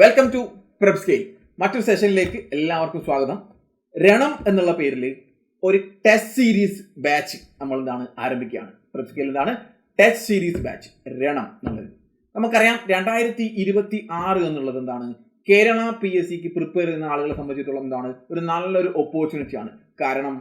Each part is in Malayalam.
വെൽക്കം ടു പ്രെപ് മറ്റൊരു സെഷനിലേക്ക് എല്ലാവർക്കും സ്വാഗതം. രണം എന്നുള്ള പേരിൽ ഒരു ടെസ്റ്റ് സീരീസ് ബാച്ച് നമ്മൾ എന്താണ് ആരംഭിക്കുകയാണ്. പ്രെപ് സ്കെയിൽ എന്താണ് ടെസ്റ്റ് സീരീസ് ബാച്ച് രണം എന്നുള്ളത്. നമുക്കറിയാം രണ്ടായിരത്തി ഇരുപത്തി ആറ് എന്നുള്ളത് എന്താണ്? കേരള പി എസ് സിക്ക് പ്രിപ്പയർ ചെയ്യുന്ന ആളുകളെ സംബന്ധിച്ചിടത്തോളം എന്താണ്? ഒരു നല്ലൊരു ഓപ്പർച്യൂണിറ്റിയാണ് കാരണം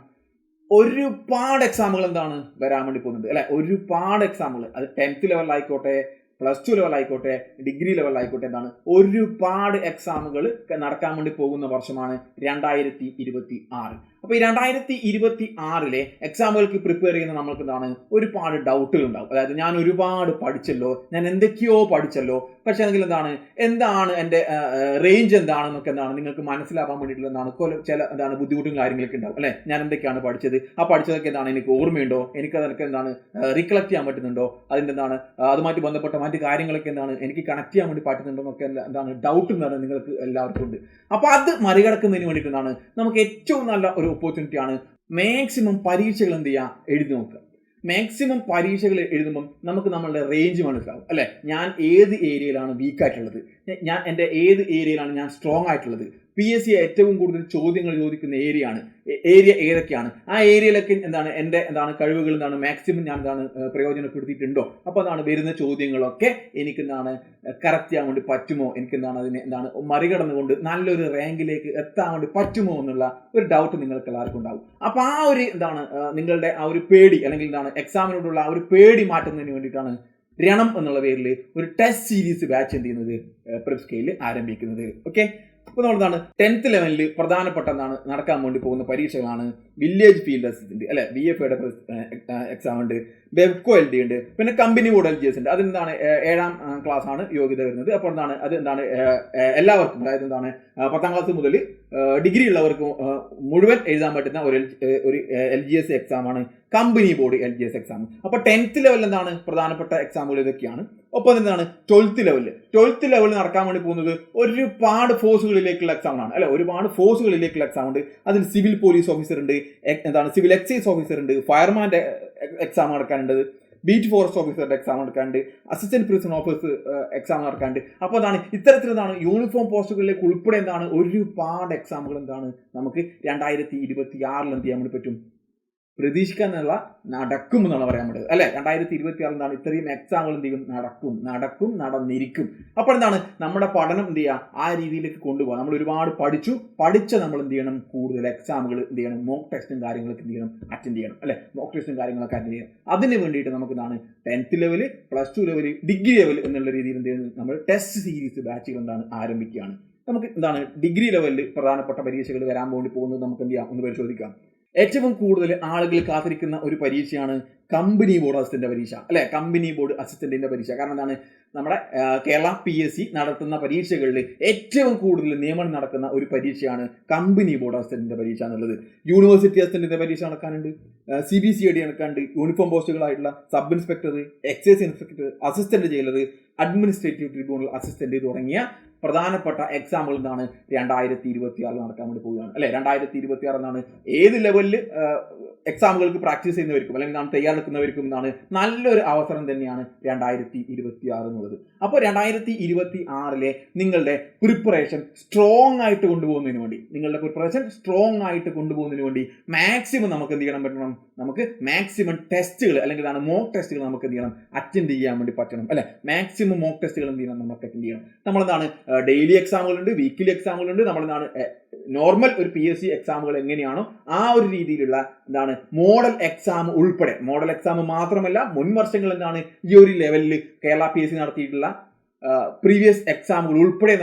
ഒരുപാട് എക്സാമുകൾ എന്താണ്? വരാൻ വേണ്ടി പോകുന്നത് അല്ലെ? ഒരുപാട് എക്സാമുകൾ അത് ടെൻത്ത് ലെവലിലായിക്കോട്ടെ പ്ലസ് ടു ലെവൽ ആയിക്കോട്ടെ ഡിഗ്രി ലെവൽ ആയിക്കോട്ടെ എന്താണ് ഒരുപാട് എക്സാമുകൾ നടക്കാൻ വേണ്ടി പോകുന്ന വർഷമാണ് രണ്ടായിരത്തി ഇരുപത്തി ആറ്. അപ്പൊ ഈ രണ്ടായിരത്തി ഇരുപത്തി ആറിലെ എക്സാമുകൾക്ക് പ്രിപ്പയർ ചെയ്യുന്ന നമ്മൾക്ക് എന്താണ് ഒരുപാട് ഡൗട്ടുകൾ ഉണ്ടാവും അതായത് ഞാൻ ഒരുപാട് പഠിച്ചല്ലോ ഞാൻ എന്തൊക്കെയോ പഠിച്ചല്ലോ. പക്ഷേ എങ്കിൽ എന്താണ്? എന്താണ് എന്റെ റേഞ്ച് എന്താണെന്നൊക്കെ എന്താണ് നിങ്ങൾക്ക് മനസ്സിലാവാൻ വേണ്ടിയിട്ടുള്ള എന്താണ്? ചില എന്താണ് ബുദ്ധിമുട്ടും കാര്യങ്ങളൊക്കെ ഉണ്ടാവും. അല്ലേ? ഞാൻ എന്തൊക്കെയാണ് പഠിച്ചത്? ആ പഠിച്ചതൊക്കെ എന്താണ്? എനിക്ക് ഓർമ്മയുണ്ടോ? എനിക്ക് അതൊക്കെ എന്താണ് റീകളക്ട് ചെയ്യാൻ പറ്റുന്നുണ്ടോ? അതിന്റെ എന്താണ് അതുമായിട്ട് ബന്ധപ്പെട്ട മറ്റു കാര്യങ്ങളൊക്കെ എന്താണ് എനിക്ക് കണക്ട് ചെയ്യാൻ വേണ്ടി പറ്റുന്നുണ്ടോ എന്നൊക്കെ എന്താണ് ഡൗട്ട് എന്താണ് നിങ്ങൾക്ക് എല്ലാവർക്കും ഉണ്ട്. അപ്പോൾ അത് മറികടക്കുന്നതിന് വേണ്ടിയിട്ടാണ് നമുക്ക് ഏറ്റവും നല്ല ഒരു ഓപ്പർച്യൂണിറ്റി ആണ്. മാക്സിമം പരീക്ഷകൾ എന്ത് ചെയ്യുക എഴുതി നോക്കുക. മാക്സിമം പരീക്ഷകൾ എഴുതുമ്പം നമുക്ക് നമ്മളുടെ റേഞ്ച് മനസ്സിലാവും. അല്ലേ? ഞാൻ ഏത് ഏരിയയിലാണ് വീക്ക് ആയിട്ടുള്ളത്? ഞാൻ എന്റെ ഏത് ഏരിയയിലാണ് ഞാൻ സ്ട്രോങ് ആയിട്ടുള്ളത്? പി എസ് സി ഏറ്റവും കൂടുതൽ ചോദ്യങ്ങൾ ചോദിക്കുന്ന ഏരിയ ആണ്. ഏരിയ ഏതൊക്കെയാണ്? ആ ഏരിയയിലൊക്കെ എന്താണ് എന്റെ എന്താണ് കഴിവുകൾ എന്താണ് മാക്സിമം ഞാൻ എന്താണ് പ്രയോജനപ്പെടുത്തിയിട്ടുണ്ടോ? അപ്പോൾ എന്താണ് വരുന്ന ചോദ്യങ്ങളൊക്കെ എനിക്ക് എന്താണ് കറക്റ്റ് ചെയ്യാൻ വേണ്ടി പറ്റുമോ? എനിക്ക് എന്താണ് അതിനെ എന്താണ് മറികടന്നുകൊണ്ട് നല്ലൊരു റാങ്കിലേക്ക് എത്താൻ വേണ്ടി പറ്റുമോ എന്നുള്ള ഒരു ഡൗട്ട് നിങ്ങൾക്ക് എല്ലാവർക്കും ഉണ്ടാവും. അപ്പോൾ ആ ഒരു എന്താണ് നിങ്ങളുടെ ആ ഒരു പേടി അല്ലെങ്കിൽ എന്താണ് എക്സാമിനോടുള്ള ആ ഒരു പേടി മാറ്റുന്നതിന് വേണ്ടിയിട്ടാണ് രണം എന്നുള്ള പേരിൽ ഒരു ടെസ്റ്റ് സീരീസ് ബാച്ച് എന്ത് ചെയ്യുന്നത് പ്രിപ് ആരംഭിക്കുന്നത്. ഓക്കെ അപ്പോൾ നമ്മളെന്താണ്? ടെൻത്ത് ലെവലിൽ പ്രധാനപ്പെട്ട എന്താണ്? നടക്കാൻ വേണ്ടി പോകുന്ന പരീക്ഷകളാണ് വില്ലേജ് ഫീൽഡ് അസിസ്റ്റന്റ് അല്ലെ? ബി എഫ് ഐയുടെ എക്സാം ഉണ്ട്. ബെബ്കോ എൽ ഡി ഉണ്ട്. പിന്നെ company board L G S ഉണ്ട്. അതെന്താണ്? ഏഴാം ക്ലാസ് ആണ് യോഗ്യത വരുന്നത്. അപ്പോൾ എന്താണ്? അത് എന്താണ്? എല്ലാവർക്കും അതായത് എന്താണ്? പത്താം ക്ലാസ് മുതൽ ഡിഗ്രി ഉള്ളവർക്ക് മുഴുവൻ എഴുതാൻ പറ്റുന്ന ഒരു ഒരു എൽ ജി എസ് എക്സാം ആണ്. Company board L G S exam അപ്പോൾ ടെൻത്ത് ലെവലിൽ എന്താണ്? പ്രധാനപ്പെട്ട എക്സാമുകൾ ഇതൊക്കെയാണ്. ഒപ്പം എന്താണ് ട്വൽത്ത് ലെവലിൽ ട്വൽത്ത് ലെവലിൽ നടക്കാൻ വേണ്ടി പോകുന്നത് ഒരുപാട് ഫോഴ്സുകളിലേക്കുള്ള എക്സാം ആണ്. അല്ലെ? ഒരുപാട് ഫോഴ്സുകളിലേക്കുള്ള എക്സാം ഉണ്ട്. അതിൽ സിവിൽ പോലീസ് ഓഫീസർ ഉണ്ട്. എന്താണ്? സിവിൽ എക്സൈസ് ഓഫീസർ ഉണ്ട്. ഫയർമാന്റെ എക്സാം നടക്കാനുണ്ട്. ബീറ്റ് ഫോറസ്റ്റ് ഓഫീസറുടെ എക്സാം നടക്കാണ്ട് അസിസ്റ്റന്റ് പ്രിസൺ ഓഫീസർ എക്സാം നടക്കാണ്ട് അപ്പോൾ അതാണ് ഇത്തരത്തിൽ എന്താണ്? യൂണിഫോം പോസ്റ്റുകളിലേക്ക് ഉൾപ്പെടെ എന്താണ്? ഒരുപാട് എക്സാമുകൾ എന്താണ്? നമുക്ക് രണ്ടായിരത്തി ഇരുപത്തി ആറിൽ എന്ത് ചെയ്യാൻ വേണ്ടി പറ്റും? പ്രതീക്ഷിക്കാനുള്ള നടക്കും എന്നാണ് പറയാൻ പറ്റുന്നത് അല്ലെ? രണ്ടായിരത്തി ഇരുപത്തി ആറിൽ എന്താണ് ഇത്രയും എക്സാമുകൾ എന്ത് ചെയ്യും? നടക്കും. നടക്കും നടന്നിരിക്കും. അപ്പോൾ എന്താണ്? നമ്മുടെ പഠനം എന്ത് ചെയ്യുക? ആ രീതിയിലേക്ക് കൊണ്ടുപോകാം. നമ്മൾ ഒരുപാട് പഠിച്ചു. പഠിച്ച നമ്മൾ എന്ത് ചെയ്യണം? കൂടുതൽ എക്സാമുകൾ എന്ത് ചെയ്യണം? മോക്ക് ടെസ്റ്റും കാര്യങ്ങളൊക്കെ എന്ത് ചെയ്യണം? അറ്റൻഡ് ചെയ്യണം. അല്ലെ? മോക്ക് ടെസ്റ്റും കാര്യങ്ങളൊക്കെ അറ്റൻഡ് ചെയ്യണം. അതിന് വേണ്ടിയിട്ട് നമുക്ക് എന്താണ്? Tenth level plus two level degree level എന്നുള്ള രീതിയിൽ എന്ത് ചെയ്യുന്നത് നമ്മൾ ടെസ്റ്റ് സീരീസ് ബാച്ചുകൾ എന്താണ്? ആരംഭിക്കുകയാണ്. നമുക്ക് എന്താണ്? ഡിഗ്രി ലെവലിൽ പ്രധാനപ്പെട്ട പരീക്ഷകൾ വരാൻ വേണ്ടി പോകുന്നത് നമുക്ക് എന്ത് ചെയ്യാം? ഒന്ന് പരിശോധിക്കാം. ഏറ്റവും കൂടുതൽ ആളുകൾ കാത്തിരിക്കുന്ന ഒരു പരീക്ഷയാണ് കമ്പനി ബോർഡ് അസിസ്റ്റന്റ് പരീക്ഷ. അല്ലെ? കമ്പനി ബോർഡ് അസിസ്റ്റന്റിന്റെ പരീക്ഷ. കാരണം എന്താണ്? നമ്മുടെ കേരള പി എസ് സി നടത്തുന്ന പരീക്ഷകളിൽ ഏറ്റവും കൂടുതൽ നിയമനം നടക്കുന്ന ഒരു പരീക്ഷയാണ് കമ്പനി ബോർഡ് അസിസ്റ്റന്റിന്റെ പരീക്ഷ എന്നുള്ളത്. യൂണിവേഴ്സിറ്റി അസിസ്റ്റന്റിന്റെ പരീക്ഷ നടക്കാനുണ്ട്. C B C I D നടക്കാനുണ്ട്. Uniform പോസ്റ്റുകളായിട്ടുള്ള sub inspector excise inspector assistant ചെയ്യുന്നത് അഡ്മിനിസ്ട്രേറ്റീവ് ട്രിബ്യൂണൽ അസിസ്റ്റന്റ് തുടങ്ങിയ പ്രധാനപ്പെട്ട എക്സാമ്പിൾ എന്താണ് രണ്ടായിരത്തി ഇരുപത്തി ആറിൽ നടക്കാൻ വേണ്ടി പോവുകയാണ്. അല്ലെ? രണ്ടായിരത്തി ഇരുപത്തി ആറ് എന്നാണ് ഏത് ലെവലിൽ എക്സാമുകൾക്ക് പ്രാക്ടീസ് ചെയ്യുന്നവർക്കും അല്ലെങ്കിൽ നാം തയ്യാറെടുക്കുന്നവർക്കും എന്നാണ് നല്ലൊരു അവസരം തന്നെയാണ് രണ്ടായിരത്തി ഇരുപത്തി ആറ് എന്നുള്ളത്. അപ്പോൾ രണ്ടായിരത്തി ഇരുപത്തി ആറിലെ നിങ്ങളുടെ പ്രിപ്പറേഷൻ സ്ട്രോങ് ആയിട്ട് കൊണ്ടുപോകുന്നതിന് വേണ്ടി നിങ്ങളുടെ പ്രിപ്പറേഷൻ സ്ട്രോങ് ആയിട്ട് കൊണ്ടുപോകുന്നതിന് വേണ്ടി മാക്സിമം നമുക്ക് എന്ത് ചെയ്യണം പറ്റണം? നമുക്ക് മാക്സിമം ടെസ്റ്റുകൾ അല്ലെങ്കിൽ എന്താണ് മോക്ക് ടെസ്റ്റുകൾ നമുക്ക് എന്ത് ചെയ്യണം? അറ്റൻഡ് ചെയ്യാൻ വേണ്ടി പറ്റണം അല്ലെ? മാക്സിമം മോക്ക് ടെസ്റ്റുകൾ എന്ത് ചെയ്യണം? നമുക്ക് അറ്റൻഡ് ചെയ്യണം. നമ്മളെന്താണ് ഡെയിലി എക്സാമുകളുണ്ട് വീക്കിലി എക്സാമുകളുണ്ട് നമ്മളെന്താണ് നോർമൽ ഒരു പി എസ് സി എക്സാമുകൾ എങ്ങനെയാണോ ആ ഒരു രീതിയിലുള്ള എന്താണ് മോഡൽ എക്സാം ഉൾപ്പെടെ. മോഡൽ എക്സാം മാത്രമല്ല മുൻ വർഷങ്ങൾ എന്താണ്? ഈ ഒരു ലെവലിൽ കേരള പി എസ് സി നടത്തിയിട്ടുള്ള പ്രീവിയസ് എക്സാമുകൾ ഉൾപ്പെടെ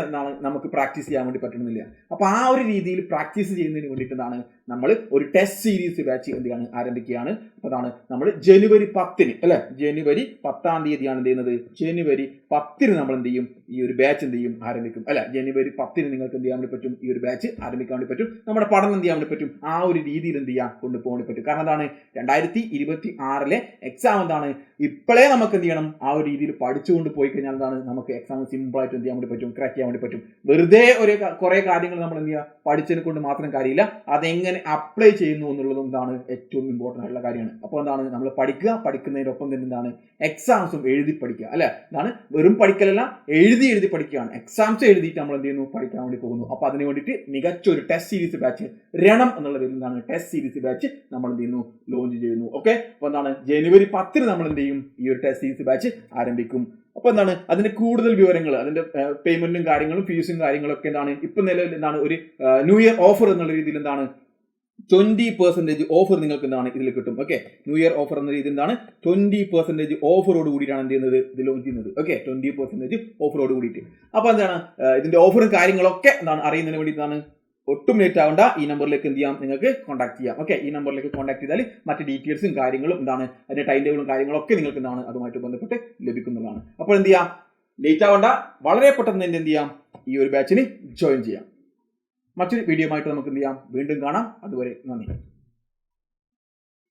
നമുക്ക് പ്രാക്ടീസ് ചെയ്യാൻ വേണ്ടി പറ്റുന്നില്ല. അപ്പൊ ആ ഒരു രീതിയിൽ പ്രാക്ടീസ് ചെയ്യുന്നതിന് വേണ്ടിയിട്ടാണ് നമ്മൾ ഒരു ടെസ്റ്റ് സീരീസ് ബാച്ച് എന്ത് ചെയ്യാണ് ആരംഭിക്കുകയാണ് അതാണ് നമ്മൾ ജനുവരി പത്തിന് അല്ലെ? ജനുവരി പത്താം തീയതിയാണ് എന്ത് ചെയ്യുന്നത്? ജനുവരി പത്തിന് നമ്മൾ എന്ത് ചെയ്യും? ഈ ഒരു ബാച്ച് എന്ത് ചെയ്യും? ആരംഭിക്കും അല്ല? ജനുവരി പത്തിന് നിങ്ങൾക്ക് എന്ത് ചെയ്യാൻ വേണ്ടി പറ്റും? ഈ ഒരു ബാച്ച് ആരംഭിക്കാൻ വേണ്ടി പറ്റും. നമ്മുടെ പഠനം എന്ത് ചെയ്യാൻ വേണ്ടി പറ്റും? ആ ഒരു രീതിയിൽ എന്ത് ചെയ്യാം കൊണ്ടുപോകാൻ വേണ്ടി പറ്റും. കാരണം എന്താണ്? രണ്ടായിരത്തി ഇരുപത്തി ആറിലെ എക്സാം എന്താണ്? ഇപ്പോഴേ നമുക്ക് എന്ത് ചെയ്യണം? ആ ഒരു രീതിയിൽ പഠിച്ചുകൊണ്ട് പോയി കഴിഞ്ഞാൽ എന്താണ്? നമുക്ക് എക്സാം സിമ്പിൾ ആയിട്ട് എന്ത് ചെയ്യാൻ വേണ്ടി പറ്റും? ക്രാക്ക് ചെയ്യാൻ വേണ്ടി പറ്റും. വെറുതെ ഒരു കുറെ കാര്യങ്ങൾ നമ്മൾ എന്ത് ചെയ്യുക? പഠിച്ചതിനെ കൊണ്ട് മാത്രം കാര്യമില്ല. അതെങ്ങനെ അപ്ലൈ ചെയ്യുന്നു എന്നുള്ളതും എന്താണ് ഏറ്റവും ഇമ്പോർട്ടന്റ് ആയിട്ടുള്ള കാര്യമാണ്. അപ്പോൾ എന്താണ്? നമ്മൾ പഠിക്കുക പഠിക്കുന്നതിനൊപ്പം തന്നെ എന്താണ്? എക്സാംസും എഴുതി പഠിക്കുക അല്ലെ? എന്താണ് വെറും പഠിക്കലല്ല എഴുതി എഴുതി പഠിക്കുകയാണ്. എക്സാംസ് എഴുതിയിട്ട് നമ്മൾ എന്ത് ചെയ്യുന്നു? പഠിക്കാൻ വേണ്ടി പോകുന്നു. അപ്പോൾ അതിന് വേണ്ടിയിട്ട് മികച്ച ഒരു ടെസ്റ്റ് സീരീസ് ബാച്ച് രണം എന്നുള്ള പേരിൽ എന്താണ്? ടെസ്റ്റ് സീരീസ് ബാച്ച് നമ്മൾ എന്ത് ചെയ്യുന്നു? ലോഞ്ച് ചെയ്യുന്നു. ഓക്കെ അപ്പോൾ എന്താണ്? ജനുവരി പത്തിന് നമ്മൾ എന്ത് ചെയ്യും? ഈ ഒരു ടെസ്റ്റ് സീരീസ് ബാച്ച് ആരംഭിക്കും. അപ്പൊ എന്താണ്? അതിന്റെ കൂടുതൽ വിവരങ്ങൾ അതിന്റെ പേയ്മെന്റും കാര്യങ്ങളും ഫീസും കാര്യങ്ങളും ഒക്കെ എന്താണ്? ഇപ്പൊ നിലവിൽ എന്താണ്? ഒരു ന്യൂ ഇയർ ഓഫർ എന്നുള്ള രീതിയിൽ എന്താണ്? ട്വന്റി പെർസെന്റേജ് ഓഫർ നിങ്ങൾക്ക് എന്താണ് ഇതിൽ കിട്ടും? ഓക്കെ ന്യൂ ഇയർ ഓഫർ എന്ന രീതി എന്താണ്? ട്വന്റി പെർസെന്റേജ് ഓഫറോട് കൂടിയിട്ടാണ് എന്ത് ചെയ്യുന്നത്? ഇത് ലോഞ്ച് ചെയ്യുന്നത്. ഓക്കെ ട്വന്റി പെർസെന്റേജ് ഓഫറോട് കൂടിയിട്ട്. അപ്പോൾ എന്താണ്? ഇതിന്റെ ഓഫറും കാര്യങ്ങളൊക്കെ എന്താണ്? അറിയുന്നതിന് വേണ്ടിയിട്ടാണ്. ഒട്ടും ലേറ്റ് ആവേണ്ട. ഈ നമ്പറിലേക്ക് എന്ത് ചെയ്യാം? നിങ്ങൾക്ക് കോൺടാക്ട് ചെയ്യാം. ഓക്കെ ഈ നമ്പറിലേക്ക് കോൺടാക്ട് ചെയ്താൽ മറ്റ് ഡീറ്റെയിൽസും കാര്യങ്ങളും എന്താണ്? അതിന്റെ ടൈം ടേബിളും കാര്യങ്ങളൊക്കെ നിങ്ങൾക്ക് എന്താണ്? അതുമായിട്ട് ബന്ധപ്പെട്ട് ലഭിക്കുന്നതാണ്. അപ്പോൾ എന്ത് ചെയ്യാം? ലേറ്റ് ആവേണ്ട. വളരെ പെട്ടെന്ന് തന്നെ എന്ത് ചെയ്യാം? ഈ ഒരു ബാച്ചിന് ജോയിൻ ചെയ്യാം. മറ്റൊരു വീഡിയോ ആയിട്ട് നമുക്ക് എന്ത് ചെയ്യാം? വീണ്ടും കാണാം. അതുവരെ നന്ദി.